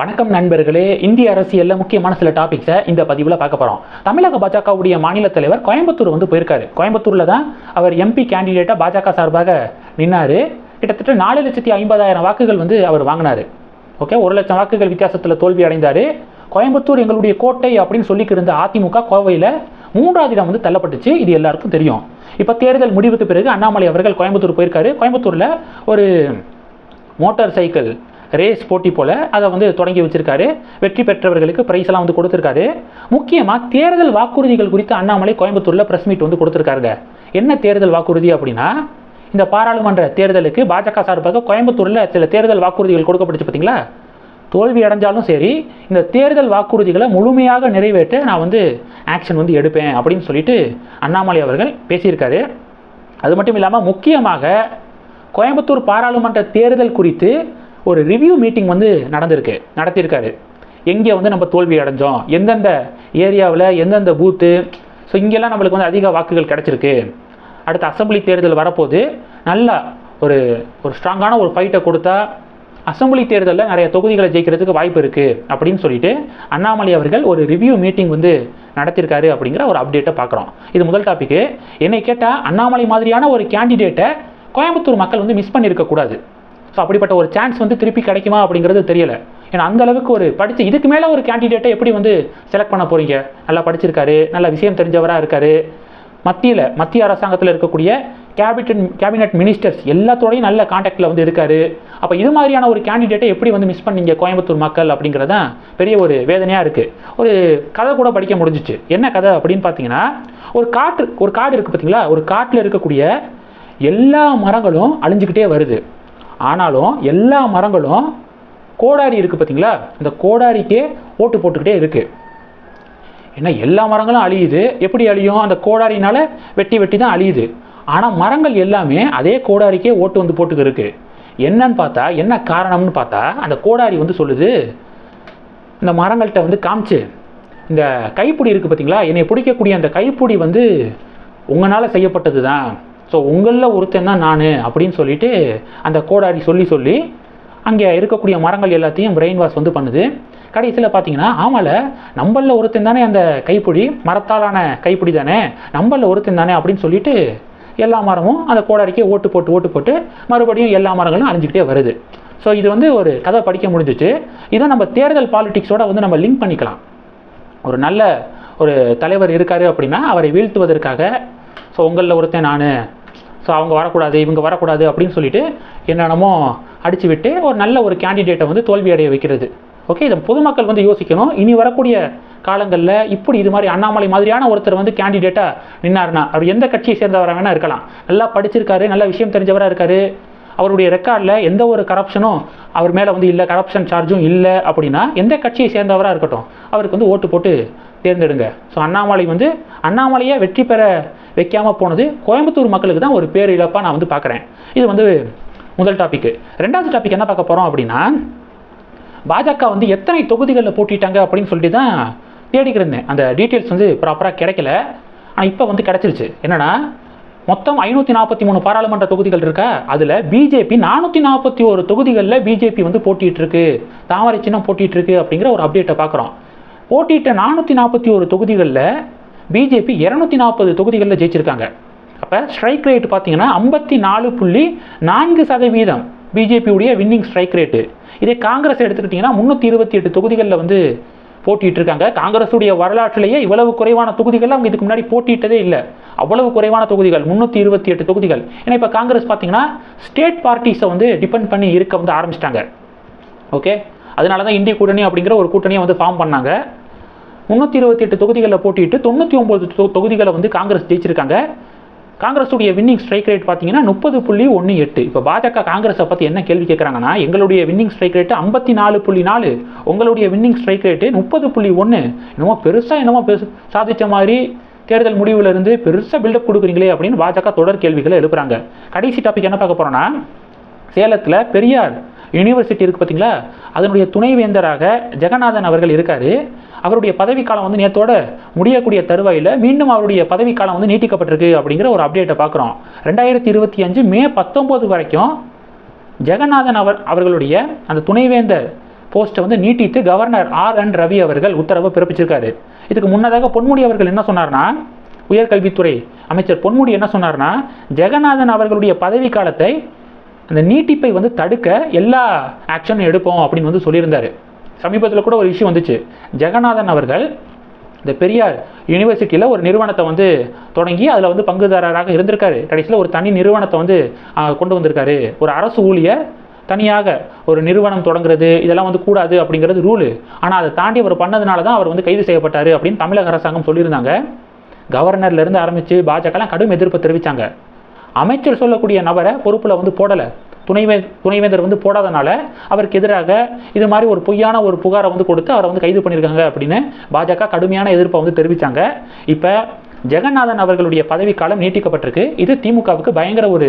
வணக்கம் நண்பர்களே. இந்திய அரசியலில் முக்கியமான சில டாபிக்ஸை இந்த பதிவில் பார்க்க போகிறோம் தமிழக பாஜகவுடைய மாநில தலைவர் கோயம்புத்தூர் வந்து போயிருக்காரு. கோயம்புத்தூரில் தான் அவர் எம்பி கேண்டிடேட்டாக பாஜக சார்பாக நின்னாரு. கிட்டத்தட்ட நாலு லட்சத்தி ஐம்பதாயிரம் வாக்குகள் வந்து அவர் வாங்கினாரு. ஓகே ஒரு லட்சம் வாக்குகள் வித்தியாசத்தில் தோல்வி அடைந்தார். கோயம்புத்தூர் எங்களுடைய கோட்டை அப்படின்னு சொல்லிக்கிருந்த அதிமுக கோவையில் மூன்றாவது இடம் வந்து தள்ளப்பட்டுச்சு. இது எல்லாருக்கும் தெரியும். இப்போ தேர்தல் முடிவுக்கு பிறகு அண்ணாமலை அவர்கள் கோயம்புத்தூர் போயிருக்காரு. கோயம்புத்தூரில் ஒரு மோட்டார் சைக்கிள் ரேஸ் போட்டி போல் அதை வந்து தொடங்கி வச்சிருக்காரு. வெற்றி பெற்றவர்களுக்கு ப்ரைஸ் எல்லாம் வந்து கொடுத்துருக்காரு. முக்கியமாக தேர்தல் வாக்குறுதிகள் குறித்து அண்ணாமலை கோயம்புத்தூரில் ப்ரெஸ் மீட் வந்து கொடுத்துருக்காருங்க. என்ன தேர்தல் வாக்குறுதி அப்படின்னா இந்த பாராளுமன்ற தேர்தலுக்கு பாஜக சார்பாக கோயம்புத்தூரில் சில தேர்தல் வாக்குறுதிகள் கொடுக்கப்பட்டுச்சு பார்த்தீங்களா? தோல்வி அடைஞ்சாலும் சரி இந்த தேர்தல் வாக்குறுதிகளை முழுமையாக நிறைவேற்ற நான் வந்து ஆக்ஷன் வந்து எடுப்பேன் அப்படின்னு சொல்லிட்டு அண்ணாமலை அவர்கள் பேசியிருக்காரு. அது மட்டும் இல்லாமல் முக்கியமாக கோயம்புத்தூர் பாராளுமன்ற தேர்தல் குறித்து ஒரு ரிவ்யூ மீட்டிங் வந்து நடந்திருக்கு. நடத்தியிருக்காரு. எங்கே வந்து நம்ம தோல்வி அடைஞ்சோம்? எந்தெந்த ஏரியாவில் எந்தெந்த பூத்து ஸோ இங்கெல்லாம் நம்மளுக்கு வந்து அதிக வாக்குகள் கிடச்சிருக்கு. அடுத்த அசம்பிளி தேர்தல் வரப்போது நல்லா ஒரு ஒரு ஸ்ட்ராங்கான ஒரு ஃபைட்டை கொடுத்தா அசம்பிளி தேர்தலில் நிறைய தொகுதிகளை ஜெயிக்கிறதுக்கு வாய்ப்பு இருக்குது அப்படின்னு சொல்லிட்டு அண்ணாமலை அவர்கள் ஒரு ரிவ்யூ மீட்டிங் வந்து நடத்தியிருக்காரு அப்படிங்கிற ஒரு அப்டேட்டை பார்க்குறோம். இது முதல் டாப்பிக்கு என்னை கேட்டால் அண்ணாமலை மாதிரியான ஒரு கேண்டிடேட்டை கோயம்புத்தூர் மக்கள் வந்து மிஸ் பண்ணியிருக்கக்கூடாது. ஸோ அப்படிப்பட்ட ஒரு சான்ஸ் வந்து திருப்பி கிடைக்குமா அப்படிங்கிறது தெரியல. ஏன்னா அந்த அளவுக்கு ஒரு படித்து இதுக்கு மேலே ஒரு கேண்டிடேட்டை எப்படி வந்து செலக்ட் பண்ண போகிறீங்க நல்லா படிச்சிருக்காரு நல்ல விஷயம் தெரிஞ்சவராக இருக்காரு. மத்தியில் மத்திய அரசாங்கத்தில் இருக்கக்கூடிய கேபினட் கேபினட் மினிஸ்டர்ஸ் எல்லாத்தோடையும் நல்ல காண்டாக்டில் வந்து இருக்காரு. அப்போ இது மாதிரியான ஒரு கேண்டிடேட்டை எப்படி வந்து மிஸ் பண்ணீங்க கோயம்புத்தூர் மக்கள் அப்படிங்கிறது தான் பெரிய ஒரு வேதனையாக இருக்குது ஒரு கதை கூட படிக்க முடிஞ்சிச்சு. என்ன கதை அப்படின்னு பார்த்தீங்கன்னா ஒரு காட்டு ஒரு காடு இருக்குது பார்த்தீங்களா ஒரு காட்டில் இருக்கக்கூடிய எல்லா மரங்களும் அழிஞ்சுக்கிட்டே வருது. ஆனாலும் எல்லா மரங்களும் கோடாரி இருக்குது பார்த்தீங்களா இந்த கோடாரிக்கே ஓட்டு போட்டுக்கிட்டே இருக்குது ஏன்னா எல்லா மரங்களும் அழியுது. எப்படி அழியும்? அந்த கோடாரினால் வெட்டி வெட்டி தான் அழியுது. ஆனால் மரங்கள் எல்லாமே அதே கோடாரிக்கே ஓட்டு வந்து போட்டுக்கிருக்கு. என்னன்னு பார்த்தா என்ன காரணம்னு பார்த்தா அந்த கோடாரி வந்து சொல்லுது இந்த மரங்கள்கிட்ட வந்து காமிச்சு இந்த கைப்பிடி இருக்குது பார்த்தீங்களா என்னை பிடிக்கக்கூடிய அந்த கைப்பிடி வந்து உங்களால் செய்யப்பட்டது தான் ஸோ உங்களில் ஒருத்தன் தான் நான் அப்படின்னு சொல்லிட்டு அந்த கோடாரி சொல்லி சொல்லி அங்கே இருக்கக்கூடிய மரங்கள் எல்லாத்தையும் பிரெயின் வாஷ் வந்து பண்ணுது. கடைசியில் பார்த்தீங்கன்னா ஆமால நம்மளில் ஒருத்தன் தானே அந்த கைப்பிடி மரத்தாலான கைப்பிடி தானே நம்மளில் ஒருத்தன் தானே அப்படின்னு சொல்லிட்டு எல்லா மரமும் அந்த கோடாரிக்கே ஓட்டு போட்டு ஓட்டு போட்டு மறுபடியும் எல்லா மரங்களும் அழிஞ்சிக்கிட்டே வருது. ஸோ இது வந்து ஒரு கதை படிக்க முடிஞ்சிச்சு. இதை நம்ம தேர்தல் பாலிடிக்ஸோட வந்து நம்ம லிங்க் பண்ணிக்கலாம். ஒரு நல்ல ஒரு தலைவர் இருக்காரு அப்படின்னா அவரை வீழ்த்துவதற்காக ஸோ உங்களில் ஒருத்தன் நான் ஸோ அவங்க வரக்கூடாது இவங்க வரக்கூடாது அப்படின்னு சொல்லிட்டு என்னென்னமோ அடிச்சு விட்டு ஒரு நல்ல ஒரு கேண்டிடேட்டை வந்து தோல்வி அடைய வைக்கிறது. ஓகே இதை பொதுமக்கள் வந்து யோசிக்கணும். இனி வரக்கூடிய காலங்களில் இப்படி இது மாதிரி அண்ணாமலை மாதிரியான ஒருத்தர் வந்து கேண்டிடேட்டாக நின்னார்னா அவர் எந்த கட்சியை சேர்ந்தவராக வேணா இருக்கலாம். நல்லா படிச்சிருக்காரு நல்ல விஷயம் தெரிஞ்சவராக இருக்காரு. அவருடைய ரெக்கார்டில் எந்த ஒரு கரப்ஷனும் அவர் மேலே வந்து இல்லை கரப்ஷன் சார்ஜும் இல்லை அப்படின்னா எந்த கட்சியை சேர்ந்தவராக இருக்கட்டும் அவருக்கு வந்து ஓட்டு போட்டு தேர்ந்தெடுங்க. ஸோ அண்ணாமலை வந்து அண்ணாமலையை வெற்றி பெற வைக்காமல் போனது கோயம்புத்தூர் மக்களுக்கு தான் ஒரு பேரிழப்பாக நான் வந்து பார்க்குறேன். இது வந்து முதல் டாபிக் ரெண்டாவது டாபிக் என்ன பார்க்க போகிறோம் அப்படின்னா பாஜக வந்து எத்தனை தொகுதிகளில் போட்டிட்டாங்க அப்படின்னு சொல்லிட்டு தான் தேடிக்கிட்டு இருந்தேன். அந்த டீட்டெயில்ஸ் வந்து ப்ராப்பராக கிடைக்கல. ஆனால் இப்போ வந்து கிடச்சிருச்சு. என்னென்னா மொத்தம் ஐநூற்றி நாற்பத்தி மூணு பாராளுமன்ற தொகுதிகள் இருக்கா? அதில் பிஜேபி நானூற்றி நாற்பத்தி ஒரு தொகுதிகளில் பிஜேபி வந்து போட்டிகிட்ருக்கு தாமரை சின்னம் போட்டிகிட்ருக்கு அப்படிங்கிற ஒரு அப்டேட்டை பார்க்குறோம். போட்டியிட்ட நானூற்றி நாற்பத்தி ஒரு தொகுதிகளில் பிஜேபி இரநூத்தி நாற்பது தொகுதிகளில் ஜெயிச்சிருக்காங்க. அப்போ ஸ்ட்ரைக் ரேட் பார்த்தீங்கன்னா ஐம்பத்தி நாலு புள்ளி நான்கு சதவீதம் பிஜேபியுடைய வின்னிங் ஸ்ட்ரைக் ரேட்டு இதே காங்கிரஸ் எடுத்துக்கிட்டிங்கன்னா முந்நூற்றி இருபத்தி எட்டு தொகுதிகளில் வந்து போட்டிட்டு இருக்காங்க காங்கிரஸுடைய வரலாற்றிலேயே இவ்வளவு குறைவான தொகுதிகள் அவங்க இதுக்கு முன்னாடி போட்டியிட்டதே இல்லை. அவ்வளவு குறைவான தொகுதிகள் முந்நூற்றி இருபத்தி எட்டு தொகுதிகள். ஏன்னா இப்போ காங்கிரஸ் பார்த்தீங்கன்னா ஸ்டேட் பார்ட்டிஸை வந்து டிபெண்ட் பண்ணி இருக்க வந்து ஆரம்பிச்சிட்டாங்க. ஓகே அதனால தான் இந்திய கூட்டணி அப்படிங்கிற ஒரு கூட்டணியை வந்து ஃபார்ம் பண்ணாங்க. முந்நூற்றி இருபத்தி எட்டு தொகுதிகளில் போட்டிட்டு தொண்ணூற்றி ஒம்பது தொகுதிகளை வந்து காங்கிரஸ் ஜெயிச்சிருக்காங்க. காங்கிரஸுடைய வின்னிங் ஸ்ட்ரைக் ரேட் பார்த்தீங்கன்னா முப்பது புள்ளி ஒன்று எட்டு. இப்போ பாஜக காங்கிரஸை பற்றி என்ன கேள்வி கேட்குறாங்கன்னா எங்களுடைய வின்னிங் ஸ்ட்ரைக் ரேட்டு ஐம்பத்தி நாலு புள்ளி நாலு. உங்களுடைய வின்னிங் ஸ்ட்ரைக் ரேட்டு முப்பது புள்ளி ஒன்று என்னமோ பெருசாக என்னமோ பெரு சாதித்த மாதிரி தேர்தல் முடிவுல இருந்து பெருசாக பில்டப் கொடுக்குறீங்களே அப்படின்னு பாஜக தொடர் கேள்விகளை எழுப்புறாங்க. கடைசி டாபிக் என்ன பார்க்க போகிறோன்னா சேலத்தில் பெரியார் யூனிவர்சிட்டி இருக்குது பார்த்தீங்களா அதனுடைய துணைவேந்தராக ஜெகநாதன் அவர்கள் இருக்கார். அவருடைய பதவிக்காலம் வந்து நேத்தோட முடியக்கூடிய தருவாயில் மீண்டும் அவருடைய பதவிக்காலம் வந்து நீட்டிக்கப்பட்டிருக்கு அப்படிங்கிற ஒரு அப்டேட்டை பார்க்குறோம். ரெண்டாயிரத்தி இருபத்தி அஞ்சு மே பத்தொம்போது வரைக்கும் ஜெகநாதன் அவர் அவர்களுடைய அந்த துணைவேந்தர் போஸ்ட்டை வந்து நீட்டித்து கவர்னர் ஆர் என் ரவி அவர்கள் உத்தரவு பிறப்பிச்சிருக்காரு. இதுக்கு முன்னதாக பொன்முடி அவர்கள் என்ன சொன்னார்னா உயர்கல்வித்துறை அமைச்சர் பொன்முடி என்ன சொன்னார்னா ஜெகநாதன் அவர்களுடைய பதவி காலத்தை அந்த நீட்டிப்பை வந்து தடுக்க எல்லா ஆக்ஷனும் எடுப்போம் அப்படின்னு வந்து சொல்லியிருந்தாரு. சமீபத்தில் கூட ஒரு இஷ்யூ வந்துச்சு. ஜெகநாதன் அவர்கள் இந்த பெரியார் யூனிவர்சிட்டியில் ஒரு நிறுவனத்தை வந்து தொடங்கி அதில் வந்து பங்குதாரராக இருந்திருக்காரு. கடைசியில் ஒரு தனி நிறுவனத்தை வந்து கொண்டு வந்திருக்காரு. ஒரு அரசு ஊழியர் தனியாக ஒரு நிறுவனம் தொடங்குறது இதெல்லாம் வந்து கூடாது அப்படிங்கிறது ரூலு. ஆனால் அதை தாண்டி அவர் பண்ணதுனால தான் அவர் வந்து கைது செய்யப்பட்டார் அப்படின்னு தமிழக அரசாங்கம் சொல்லியிருந்தாங்க. கவர்னர்லேருந்து ஆரம்பித்து பாஜகலாம் கடும் எதிர்ப்பு தெரிவித்தாங்க அமைச்சர் சொல்லக்கூடிய நபரை பொறுப்பில் வந்து போடலை. துணைவே துணைவேந்தர் வந்து போடாதனால அவருக்கு எதிராக இது மாதிரி ஒரு பொய்யான ஒரு புகாரை வந்து கொடுத்து அவரை வந்து கைது பண்ணியிருக்காங்க அப்படின்னு பாஜக கடுமையான எதிர்ப்பை வந்து தெரிவித்தாங்க இப்போ ஜெகநாதன் அவர்களுடைய பதவிக்காலம் நீட்டிக்கப்பட்டிருக்கு. இது திமுகவுக்கு பயங்கர ஒரு